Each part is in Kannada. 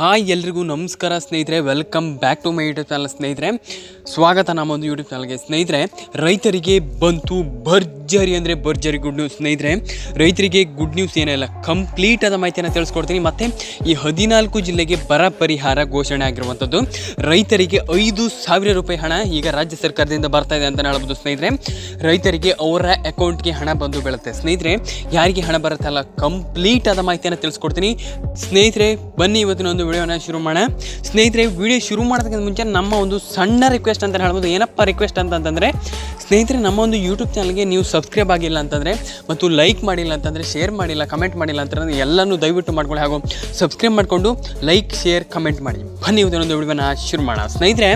ಹಾಯ್ ಎಲ್ರಿಗೂ ನಮಸ್ಕಾರ ಸ್ನೇಹಿತರೆ welcome back to my YouTube channel ಸ್ನೇಹಿತರೆ. ಸ್ವಾಗತ ನಮ್ಮೊಂದು ಯೂಟ್ಯೂಬ್ ಚಾನಲ್ಗೆ ಸ್ನೇಹಿತರೆ, ರೈತರಿಗೆ ಬಂತು ಭರ್ಜರಿ ಅಂದರೆ ಭರ್ಜರಿ ಗುಡ್ ನ್ಯೂಸ್ ಸ್ನೇಹಿತರೆ. ರೈತರಿಗೆ ಗುಡ್ ನ್ಯೂಸ್ ಏನಿಲ್ಲ ಕಂಪ್ಲೀಟ್ ಆದ ಮಾಹಿತಿಯನ್ನು ತಿಳಿಸ್ಕೊಡ್ತೀನಿ. ಮತ್ತು ಈ ಹದಿನಾಲ್ಕು ಜಿಲ್ಲೆಗೆ ಬರ ಪರಿಹಾರ ಘೋಷಣೆ ಆಗಿರುವಂಥದ್ದು. ರೈತರಿಗೆ ಐದು ಸಾವಿರ ರೂಪಾಯಿ ಹಣ ಈಗ ರಾಜ್ಯ ಸರ್ಕಾರದಿಂದ ಬರ್ತಾ ಇದೆ ಅಂತ ಹೇಳ್ಬೋದು ಸ್ನೇಹಿತರೆ. ರೈತರಿಗೆ ಅವರ ಅಕೌಂಟ್ಗೆ ಹಣ ಬಂದು ಬೀಳುತ್ತೆ. ಸ್ನೇಹಿತರೆ, ಯಾರಿಗೆ ಹಣ ಬರುತ್ತಲ್ಲ ಕಂಪ್ಲೀಟ್ ಆದ ಮಾಹಿತಿಯನ್ನು ತಿಳಿಸ್ಕೊಡ್ತೀನಿ. ಸ್ನೇಹಿತರೆ, ಬನ್ನಿ ಇವತ್ತಿನ ಒಂದು ವಿಡಿಯೋನ ಶುರು ಮಾಡೋಣ. ಸ್ನೇಹಿತರೆ, ವಿಡಿಯೋ ಶುರು ಮಾಡೋದಕ್ಕಿಂತ ಮುಂಚೆ ನಮ್ಮ ಒಂದು ಸಣ್ಣ ರಿಕ್ವೆಸ್ಟ್ ಅಂತ ಹೇಳ್ಬೋದು. ಏನಪ್ಪ ರಿಕ್ವೆಸ್ಟ್ ಅಂತಂತಂದರೆ ಸ್ನೇಹಿತರೆ, ನಮ್ಮ ಒಂದು ಯೂಟ್ಯೂಬ್ ಚಾನಲ್ಗೆ ನೀವು ಸಬ್ಸ್ಕ್ರೈಬ್ ಆಗಿಲ್ಲ ಅಂತಂದರೆ ಮತ್ತು ಲೈಕ್ ಮಾಡಿಲ್ಲ ಅಂತಂದರೆ ಶೇರ್ ಮಾಡಿಲ್ಲ ಕಮೆಂಟ್ ಮಾಡಿಲ್ಲ ಅಂತಂದರೆ ಎಲ್ಲನೂ ದಯವಿಟ್ಟು ಮಾಡ್ಕೊಳ್ಳಿ. ಹಾಗೂ ಸಬ್ಸ್ಕ್ರೈಬ್ ಮಾಡಿಕೊಂಡು ಲೈಕ್ ಶೇರ್ ಕಮೆಂಟ್ ಮಾಡಿ. ಬನ್ನಿ ಇದನ್ನೊಂದು ವಿಡಿಯೋನ ಶುರು ಮಾಡೋಣ. ಸ್ನೇಹಿತರೆ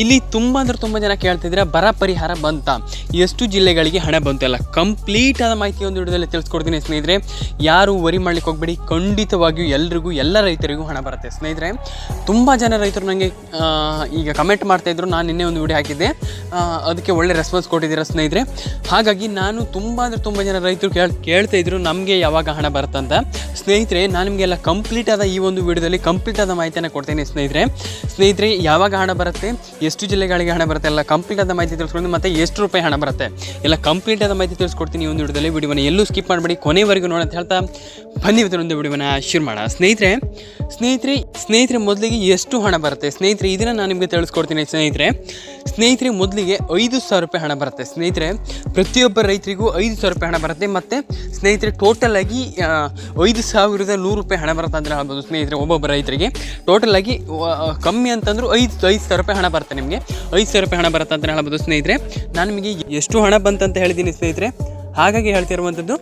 ಇಲ್ಲಿ ತುಂಬ ಅಂದ್ರೆ ತುಂಬ ಜನ ಕೇಳ್ತಿದ್ರೆ ಬರ ಪರಿಹಾರ ಬಂತ. ಎಷ್ಟು ಜಿಲ್ಲೆಗಳಿಗೆ ಹಣ ಬಂತಲ್ಲ ಕಂಪ್ಲೀಟ್ ಆದ ಮಾಹಿತಿ ಒಂದು ವಿಡಿಯೋದಲ್ಲಿ ತಿಳಿಸ್ಕೊಡ್ತೀನಿ ಸ್ನೇಹಿತರೆ. ಯಾರು ವರಿ ಮಾಡ್ಲಿಕ್ಕೆ ಹೋಗ್ಬೇಡಿ, ಖಂಡಿತವಾಗಿಯೂ ಎಲ್ರಿಗೂ, ಎಲ್ಲ ರೈತರಿಗೂ ಹಣ ಬರುತ್ತೆ ಸ್ನೇಹಿತರೆ. ತುಂಬ ಜನ ರೈತರು ನನಗೆ ಈಗ ಕಮೆಂಟ್ ಮಾಡ್ತಾಯಿದ್ರು ನಾನು ನಿನ್ನೆ ಒಂದು ವಿಡಿಯೋ ಹಾಕಿದ್ದೆ. ಅದಕ್ಕೆ ಒಳ್ಳೆ ರೆಸ್ಪಾನ್ಸ್ ಕೊಟ್ಟಿದ್ದೀರಾ ಸ್ನೇಹಿತರೆ. ಹಾಗಾಗಿ ನಾನು ತುಂಬ ಅಂದರೆ ತುಂಬ ಜನ ರೈತರು ಕೇಳ್, ಕೇಳ್ತಾ ಇದ್ರು, ನಮಗೆ ಯಾವಾಗ ಹಣ ಬರುತ್ತಂತ ಸ್ನೇಹಿತರೆ, ನಾನು ನಿಮಗೆಲ್ಲ ಕಂಪ್ಲೀಟ್ ಆದ ಈ ಒಂದು ವಿಡಿಯೋದಲ್ಲಿ ಕಂಪ್ಲೀಟ್ ಆದ ಮಾಹಿತಿಯನ್ನು ಕೊಡ್ತೇನೆ ಸ್ನೇಹಿತರೆ. ಸ್ನೇಹಿತರೆ, ಯಾವಾಗ ಹಣ ಬರುತ್ತೆ? ಎಷ್ಟು ಜಿಲ್ಲೆಗಳಿಗೆ ಹಣ ಬರುತ್ತೆ, ಎಲ್ಲ ಕಂಪ್ಲೀಟಾದ ಮಾಹಿತಿ ತಿಳಿಸ್ಕೊಂಡು ಮತ್ತು ಎಷ್ಟು ರೂಪಾಯಿ ಹಣ ಬರುತ್ತೆ, ಎಲ್ಲ ಕಂಪ್ಲೀಟಾದ ಮಾಹಿತಿ ತಿಳಿಸ್ಕೊಡ್ತೀನಿ ಒಂದು ವಿಡಿಯೋದಲ್ಲಿ. ವಿಡಿಯೋನ ಎಲ್ಲೂ ಸ್ಕಿಪ್ ಮಾಡಬೇಡಿ, ಕೊನೆವರೆಗೂ ನೋಡಿ ಅಂತ ಹೇಳ್ತಾ ಬನ್ನಿ ಒಂದು ವಿಡಿಯೋನ ಶುರು ಮಾಡೋಣ. ಸ್ನೇಹಿತರೆ ಸ್ನೇಹಿತರೆ ಸ್ನೇಹಿತರೆ, ಮೊದಲಿಗೆ ಎಷ್ಟು ಹಣ ಬರುತ್ತೆ? ಸ್ನೇಹಿತರೆ ಇದನ್ನು ನಾನು ನಿಮಗೆ ತಿಳಿಸ್ಕೊಡ್ತೀನಿ ಸ್ನೇಹಿತರೆ. ಸ್ನೇಹಿತರೆ, ಮೊದಲಿಗೆ ಐದು ಸಾವಿರ ರೂಪಾಯಿ ಹಣ ಬರುತ್ತೆ. ಸ್ನೇಹಿತರೆ, ಪ್ರತಿಯೊಬ್ಬ ರೈತರಿಗೂ ಐದು ಸಾವಿರ ರೂಪಾಯಿ ಹಣ ಬರುತ್ತೆ. ಮತ್ತು ಸ್ನೇಹಿತರೆ ಟೋಟಲ್ ಆಗಿ ಐದು ಸಾವಿರದ ನೂರು ರೂಪಾಯಿ ಹಣ ಬರುತ್ತೆ ಅಂದರೆ ಹೇಳ್ಬೋದು ಸ್ನೇಹಿತರೆ, ಒಬ್ಬೊಬ್ಬ ರೈತರಿಗೆ. ಟೋಟಲ್ ಆಗಿ ಕಮ್ಮಿ ಅಂತಂದರೂ ಐದು ಐದು ಸಾವಿರ ರೂಪಾಯಿ ಹಣ ಬರುತ್ತೆ ನಿಮಗೆ. ಐದು ಸಾವಿರ ರೂಪಾಯಿ ಹಣ ಬರುತ್ತೆ ಅಂತ ಹೇಳ್ಬೋದು ಸ್ನೇಹಿತರೆ. ನಾನು ನಿಮಗೆ ಎಷ್ಟು ಹಣ ಬಂತಂತ ಹೇಳಿದ್ದೀನಿ ಸ್ನೇಹಿತರೆ. ಹಾಗಾಗಿ ಹೇಳ್ತಿರುವಂಥದ್ದು,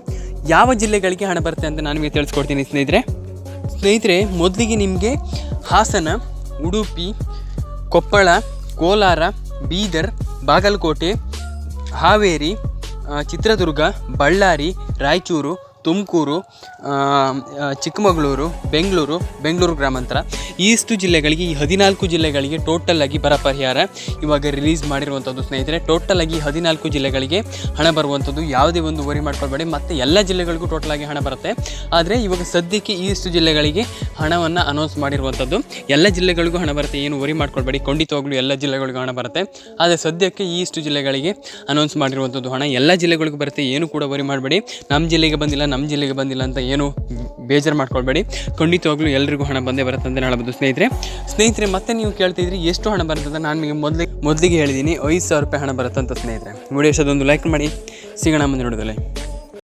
ಯಾವ ಜಿಲ್ಲೆಗಳಿಗೆ ಹಣ ಬರುತ್ತೆ ಅಂತ ನಾನು ನಿಮಗೆ ತಿಳಿಸ್ಕೊಡ್ತೀನಿ ಸ್ನೇಹಿತರೆ. ಸ್ನೇಹಿತರೆ ಮೊದಲಿಗೆ ನಿಮಗೆ ಹಾಸನ ಉಡುಪಿ ಕೊಪ್ಪಳ ಕೋಲಾರ ಬೀದರ್ ಬಾಗಲಕೋಟೆ ಹಾವೇರಿ ಚಿತ್ರದುರ್ಗ ಬಳ್ಳಾರಿ ರಾಯಚೂರು ತುಮಕೂರು ಚಿಕ್ಕಮಗಳೂರು, ಬೆಂಗಳೂರು ಬೆಂಗಳೂರು ಗ್ರಾಮಾಂತರ. ಇಷ್ಟು ಜಿಲ್ಲೆಗಳಿಗೆ, ಈ ಹದಿನಾಲ್ಕು ಜಿಲ್ಲೆಗಳಿಗೆ ಟೋಟಲ್ ಆಗಿ ಬರ ಪರಿಹಾರ ಇವಾಗ ರಿಲೀಸ್ ಮಾಡಿರುವಂಥದ್ದು ಸ್ನೇಹಿತರೆ. ಟೋಟಲ್ ಆಗಿ ಹದಿನಾಲ್ಕು ಜಿಲ್ಲೆಗಳಿಗೆ ಹಣ ಬರುವಂಥದ್ದು ಯಾವುದೇ ಒಂದು ವರಿ ಮಾಡ್ಕೊಳ್ಬೇಡಿ. ಮತ್ತು ಎಲ್ಲ ಜಿಲ್ಲೆಗಳಿಗೂ ಟೋಟಲ್ ಆಗಿ ಹಣ ಬರುತ್ತೆ. ಆದರೆ ಇವಾಗ ಸದ್ಯಕ್ಕೆ ಇಷ್ಟು ಜಿಲ್ಲೆಗಳಿಗೆ ಹಣವನ್ನು ಅನೌನ್ಸ್ ಮಾಡಿರುವಂಥದ್ದು ಎಲ್ಲ ಜಿಲ್ಲೆಗಳಿಗೂ ಹಣ ಬರುತ್ತೆ, ಏನು ವರಿ ಮಾಡ್ಕೊಳ್ಬೇಡಿ. ಖಂಡಿತವಾಗ್ಲೂ ಎಲ್ಲ ಜಿಲ್ಲೆಗಳಿಗೂ ಹಣ ಬರುತ್ತೆ. ಆದರೆ ಸದ್ಯಕ್ಕೆ ಇಷ್ಟು ಜಿಲ್ಲೆಗಳಿಗೆ ಅನೌನ್ಸ್ ಮಾಡಿರುವಂಥದ್ದು ಹಣ ಎಲ್ಲ ಜಿಲ್ಲೆಗಳಿಗೂ ಬರುತ್ತೆ, ಏನು ಕೂಡ ವರಿ ಮಾಡಬೇಡಿ. ನಮ್ಮ ಜಿಲ್ಲೆಗೆ ಬಂದಿಲ್ಲ ನಮ್ಮ ಜಿಲ್ಲೆಗೆ ಬಂದಿಲ್ಲ ಅಂತ ಏನು ಬೇಜಾರು ಮಾಡ್ಕೊಳ್ಬೇಡಿ. ಖಂಡಿತವಾಗ್ಲೂ ಎಲ್ರಿಗೂ ಹಣ ಬಂದೇ ಬರುತ್ತೆ ಅಂತ ಹೇಳ್ಬೋದು ಸ್ನೇಹಿತರೆ. ಸ್ನೇಹಿತರೆ, ಮತ್ತೆ ನೀವು ಕೇಳ್ತಿದ್ರಿ ಎಷ್ಟು ಹಣ ಬರುತ್ತಂತ ನಾನು ನಿಮಗೆ ಮೊದಲಿಗೆ ಮೊದಲಿಗೆ ಹೇಳಿದ್ದೀನಿ ಐದು ಸಾವಿರ ರೂಪಾಯಿ ಹಣ ಬರುತ್ತಂತ ಸ್ನೇಹಿತರೆ. ವಿಡಿಯೋ ಎಷ್ಟೊಂದು ಲೈಕ್ ಮಾಡಿ. ಸಿಗೋಣ ಮುಂದೆ ನೋಡಿದಲ್ಲಿ.